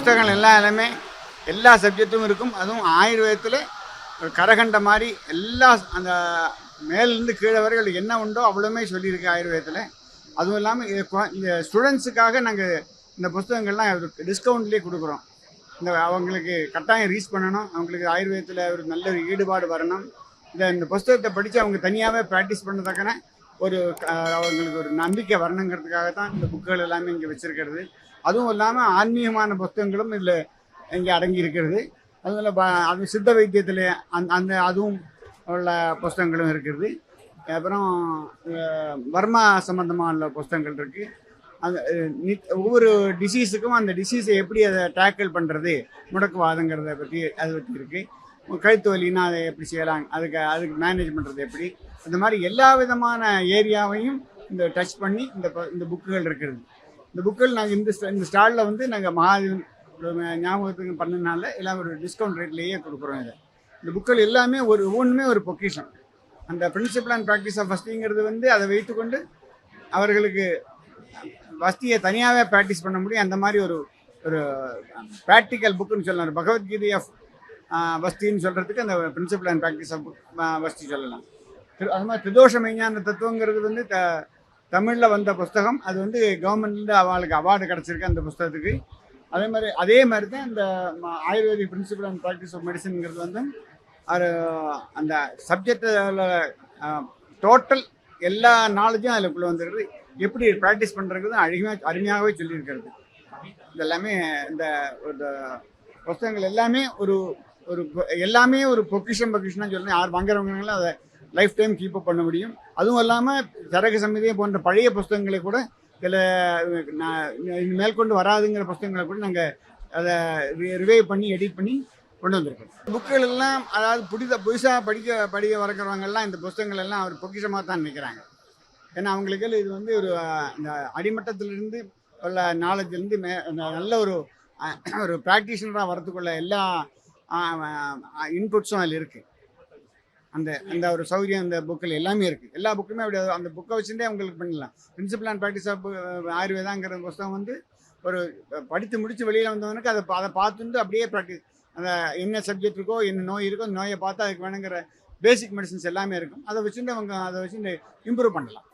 புஸ்தகங்கள்லாம் எல்லாமே எல்லா சப்ஜெக்ட்டும் இருக்கும். அதுவும் ஆயுர்வேதத்தில் ஒரு கரகண்ட மாதிரி எல்லா அந்த மேலேருந்து கீழே வரைகள் என்ன உண்டோ அவ்வளோமே சொல்லியிருக்கு ஆயுர்வேதத்தில். அதுவும் இல்லாமல் இது இந்த ஸ்டூடெண்ட்ஸுக்காக நாங்கள் இந்த புஸ்தகங்கள்லாம் டிஸ்கவுண்ட்லேயே கொடுக்குறோம். இந்த அவங்களுக்கு கட்டாயம் ரீச் பண்ணணும். அவங்களுக்கு ஆயுர்வேதத்தில் ஒரு நல்ல ஒரு ஈடுபாடு வரணும். இந்த இந்த புஸ்தகத்தை படித்து அவங்க தனியாகவே ப்ராக்டிஸ் பண்ணதக்கன ஒரு அவங்களுக்கு ஒரு நம்பிக்கை வரணுங்கிறதுக்காக தான் இந்த புக்குகள் எல்லாமே இங்கே வச்சுருக்கிறது. அதுவும் இல்லாமல் ஆன்மீகமான புஸ்தகங்களும் இதில் இங்கே அடங்கி இருக்கிறது அதில் ப- அது சித்த வைத்தியத்தில் அந் அந்த அதுவும் உள்ள புஸ்தகங்களும் இருக்கிறது அப்புறம் வர்மா சம்மந்தமான புஸ்தகங்கள் இருக்குது அந்த நித்- ஒவ்வொரு டிசீஸுக்கும் அந்த டிசீஸை எப்படி அதை டேக்கிள் பண்ணுறது முடக்குவாதங்கிறத பற்றி அதை பற்றி இருக்குது கழுத்து வலின்னா அதை எப்படி செய்யலாம்? அதுக்கு அதுக்கு மேனேஜ் பண்ணுறது எப்படி? அந்த மாதிரி எல்லா விதமான ஏரியாவையும் இந்த டச் பண்ணி இந்த ப- இந்த புக்குகள் இருக்கிறது. இந்த புக்குகள் நாங்கள் இந்த இந்த ஸ்டாலில் வந்து நாங்கள் மகாதேவன் ஞாபகத்துக்கு பண்ணனால எல்லாம் ஒரு டிஸ்கவுண்ட் ரேட்லேயே கொடுக்குறோம் இதை. இந்த புக்கள் எல்லாமே ஒரு ஒவ்வொன்றுமே ஒரு பொக்கிஷன் அந்த பிரின்சிபல் அண்ட் ப்ராக்டிஸ் ஆஃப் ஃபஸ்டிங்கிறது வந்து அதை வைத்துக்கொண்டு அவர்களுக்கு வஸ்தியை தனியாகவே ப்ராக்டிஸ் பண்ண முடியும். அந்த மாதிரி ஒரு ஒரு ப்ராக்டிக்கல் புக்குன்னு சொல்லலாம். பகவத்கீதை ஆஃப் வஸ்தின்னு சொல்கிறதுக்கு அந்த பிரின்சிபல் அண்ட் ப்ராக்டிஸ் ஆஃப் வஸ்தி சொல்லலாம். திரு- அது மாதிரி திரிதோஷ மெய்ஞான தத்துவங்கிறது வந்து த தமிழில் வந்த புஸ்தகம். அது வந்து கவர்மெண்ட்லேருந்து அவளுக்கு அவார்டு கிடச்சிருக்கு அந்த புஸ்தகத்துக்கு. அதே மாதிரி அதே மாதிரி தான் இந்த ayurvedic principle and practice of மெடிசனுங்கிறது வந்து அது அந்த சப்ஜெக்டில் டோட்டல் எல்லா நாலேஜும் அதுக்குள்ளே வந்துருக்குது எப்படி ப்ராக்டிஸ் பண்ணுறது அருமையாக அருமையாகவே சொல்லியிருக்கிறது. இதெல்லாமே இந்த இந்த புஸ்தகங்கள் எல்லாமே ஒரு ஒரு பொ- எல்லாமே ஒரு பொக்கிஷம் பொக்கிஷனாக சொல்லணும். யார் வாங்குறவங்களும் அதை லைஃப் டைம் கீப் அப் பண்ண முடியும். அதுவும் இல்லாமல் சரக சமிதியை போன்ற பழைய புஸ்தகங்களை கூட சில நான் மேற்கொண்டு வராதுங்கிற புஸ்தகங்களை கூட நாங்கள் அதை ரிவைவ் பண்ணி எடிட் பண்ணி கொண்டு வந்திருக்கோம். புக்குகள் எல்லாம் அதாவது புதித புதுசாக படிக்க படிக்க வரக்கிறவங்கெல்லாம் இந்த புஸ்தகங்கள் எல்லாம் ஒரு பொக்கிஷமாக தான் நினைக்கிறாங்க. ஏன்னா அவங்களுக்கு இது வந்து ஒரு இந்த அடிமட்டத்திலிருந்து உள்ள நாலேஜ்லேருந்து மே நல்ல ஒரு ஒரு ப்ராக்டிஷனராக வரத்துக்குள்ள எல்லா இன்புட்ஸும் அதில் இருக்குது அந்த அந்த ஒரு சௌகரியம் அந்த புக்கில் எல்லாமே இருக்குது எல்லா புக்குமே அப்படி அந்த புக்கை வச்சுட்டே அவங்களுக்கு பண்ணிடலாம். பிரின்சிபல் அண்ட் ப்ராக்டிஸ் ஆஃப் ஆயுர்வேதாங்கிற புஸ்தகம் வந்து ஒரு படித்து முடித்து வெளியில் வந்தவனுக்கு அதை அதை பார்த்துட்டு அப்படியே ப்ராக்டிஸ் அந்த என்ன சப்ஜெக்ட் இருக்கோ என்ன நோய் இருக்கோ அந்த நோயை பார்த்து அதுக்கு வேணுங்கிற பேசிக் மெடிசன்ஸ் எல்லாமே இருக்கும். அதை வச்சுட்டு அவங்க அதை வச்சுட்டு இம்ப்ரூவ் பண்ணலாம்.